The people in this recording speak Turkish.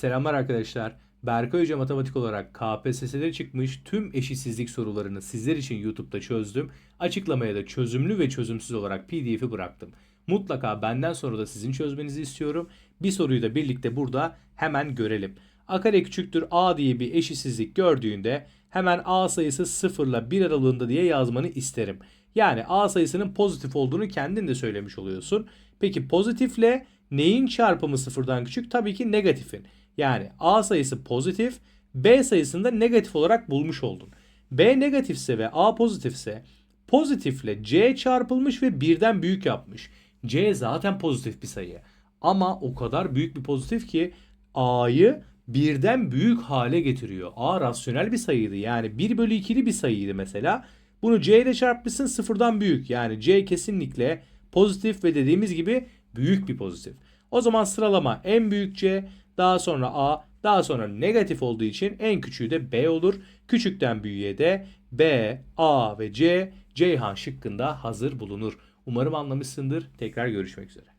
Selamlar arkadaşlar. Berkay Hoca matematik olarak KPSS'de çıkmış tüm eşitsizlik sorularını sizler için YouTube'da çözdüm. Açıklamaya da çözümlü ve çözümsüz olarak PDF'i bıraktım. Mutlaka benden sonra da sizin çözmenizi istiyorum. Bir soruyu da birlikte burada hemen görelim. A kare küçüktür A diye bir eşitsizlik gördüğünde hemen A sayısı 0 ile 1 aralığında diye yazmanı isterim. Yani A sayısının pozitif olduğunu kendin de söylemiş oluyorsun. Peki pozitifle neyin çarpımı sıfırdan küçük? Tabii ki negatifin. Yani A sayısı pozitif, B sayısını da negatif olarak bulmuş oldun. B negatifse ve A pozitifse pozitifle C çarpılmış ve birden büyük yapmış. C zaten pozitif bir sayı. Ama o kadar büyük bir pozitif ki A'yı birden büyük hale getiriyor. A rasyonel bir sayıydı. Yani 1 bölü 2'li bir sayıydı mesela. Bunu C ile çarpmışsın sıfırdan büyük. Yani C kesinlikle pozitif ve dediğimiz gibi büyük bir pozitif. O zaman sıralama en büyük C, daha sonra A, daha sonra negatif olduğu için en küçüğü de B olur. Küçükten büyüğe de B, A ve C Ceyhan şıkkında hazır bulunur. Umarım anlamışsındır. Tekrar görüşmek üzere.